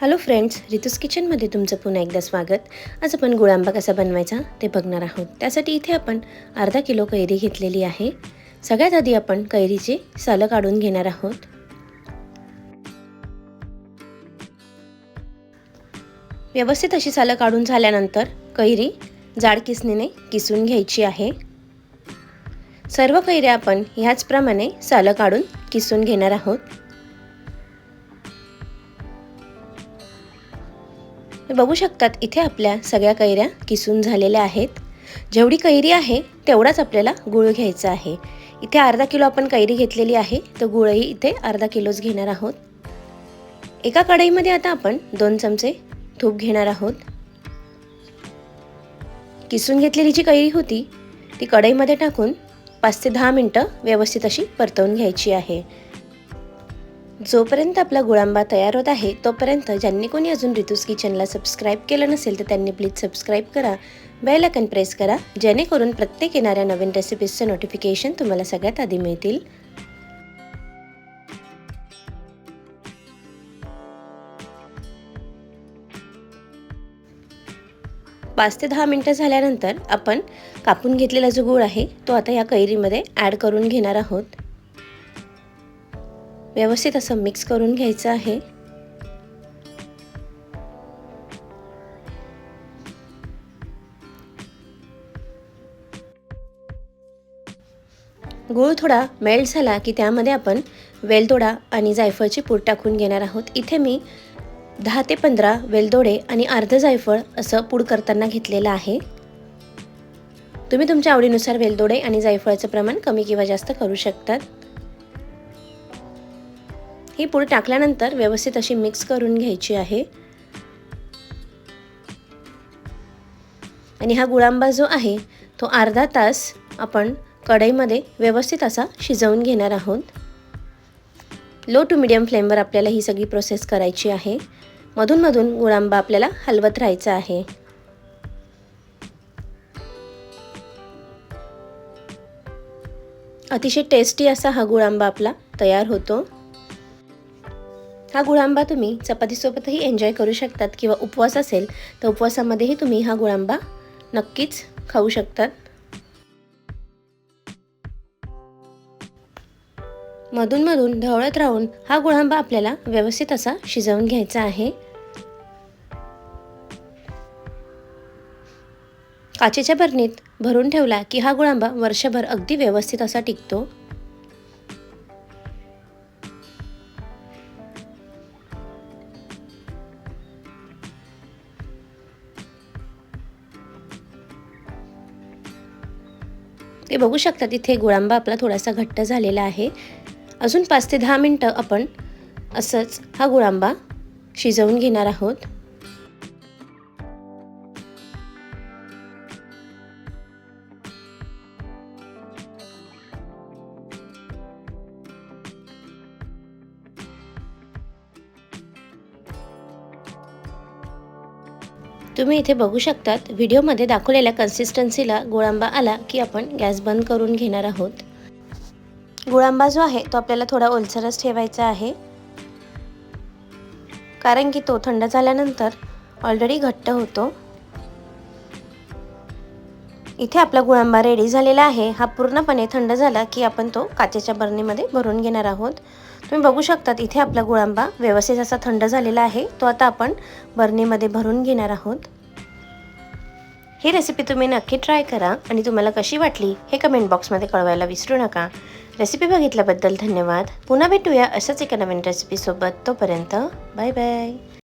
Hello friends रितूस किचनमध्ये तुमचं पुन्हा एकदा स्वागत. आज आपण गुळांबा कसा बनवायचा ते बघणार आहोत. त्यासाठी इथे आपण अर्धा किलो कैरी घेतलेली आहे. सगळ्यात आधी आपण कैरीचे सालं काढून घेणार आहोत. व्यवस्थित अशी सालं काढून झाल्यानंतर कैरी जाड किसणीने किसून घ्यायची आहे. सर्व कैऱ्या आपण ह्याचप्रमाणे सालं काढून किसून घेणार आहोत. बघू शकतात इथे आपल्या सगळ्या कैऱ्या किसून झालेल्या आहेत. जेवढी कैरी आहे तेवढाच आपल्याला गुळ घ्यायचा आहे. इथे अर्धा किलो आपण कैरी घेतलेली आहे तर गुळही इथे अर्धा किलोच घेणार आहोत. एका कढईमध्ये आता आपण दोन चमचे तूप घेणार आहोत. किसून घेतलेली जी कैरी होती ती कढईमध्ये टाकून पाच ते दहा मिनटं व्यवस्थित अशी परतवून घ्यायची आहे. जोपर्यंत आपला गुळांबा तयार होत आहे तोपर्यंत ज्यांनी कोणी अजून रितूस किचनला सबस्क्राईब केलं नसेल तर त्यांनी प्लीज सबस्क्राईब करा. बेल आयकन प्रेस करा जेणेकरून प्रत्येक येणाऱ्या नवीन रेसिपीजचं नोटिफिकेशन तुम्हाला सगळ्यात आधी मिळतील. पाच ते दहा मिनटं झाल्यानंतर आपण कापून घेतलेला जो गूळ आहे तो आता या कैरीमध्ये ॲड करून घेणार आहोत. व्यवस्थित असं मिक्स करून घ्यायचं आहे. गूळ थोडा मेल्ट झाला की त्यामध्ये आपण वेलदोडा आणि जायफळची पूड टाकून घेणार आहोत. इथे मी दहा ते पंधरा वेलदोडे आणि अर्ध जायफळ असं पूड करताना घेतलेलं आहे. तुम्ही तुमच्या आवडीनुसार वेलदोडे आणि जायफळाचं प्रमाण कमी किंवा जास्त करू शकतात. ही पूड टाकल्यानंतर व्यवस्थित अशी मिक्स करून घ्यायची आहे. आणि हा गुळांबा जो आहे तो अर्धा तास आपण कढईमध्ये व्यवस्थित असा शिजवून घेणार आहोत. लो टू मिडियम फ्लेमवर आपल्याला ही सगळी प्रोसेस करायची आहे. मधूनमधून गुळांबा आपल्याला हलवत राहायचा आहे. अतिशय टेस्टी असा हा गुळांबा आपला तयार होतो. हा गुळांबा तुम्ही चपातीसोबतही एन्जॉय करू शकतात किंवा उपवास असेल तर उपवासामध्येही तुम्ही हा गुळांबा नक्कीच खाऊ शकतात. मधूनमधून ढवळत राहून हा गुळांबा आपल्याला व्यवस्थित असा शिजवून घ्यायचा आहे. काचेच्या बरणीत भरून ठेवला की हा गुळांबा वर्षभर अगदी व्यवस्थित असा टिकतो. ते बघू शकता तिथे गुळांबा आपला थोडासा घट्ट झालेला आहे. अजून पाच ते दहा मिनटं आपण असंच हा गुळांबा शिजवून घेणार आहोत. तुम्ही इथे बघू शकतात व्हिडिओमध्ये दाखवलेल्या कन्सिस्टन्सीला गुळांबा आला की आपण गॅस बंद करून घेणार आहोत. गुळांबा जो आहे तो आपल्याला थोडा ओलसरच ठेवायचा आहे. कारण की तो थंड झाल्यानंतर ऑलरेडी घट्ट होतो. इथे आपला गुळांबा रेडी झालेला आहे. हा पूर्णपणे थंड झाला की आपण तो काचेच्या बरणीमध्ये भरून घेणार आहोत. तुम्ही बघू शकतात इथे आपला गुळांबा व्यवस्थित असा थंड झालेला आहे. तो आता आपण बरणीमध्ये भरून घेणार आहोत. ही रेसिपी तुम्ही नक्की ट्राय करा आणि तुम्हाला कशी वाटली हे कमेंट बॉक्समध्ये कळवायला विसरू नका. रेसिपी बघितल्याबद्दल धन्यवाद. पुन्हा भेटूया अशाच एका नवीन रेसिपीसोबत तोपर्यंत बाय बाय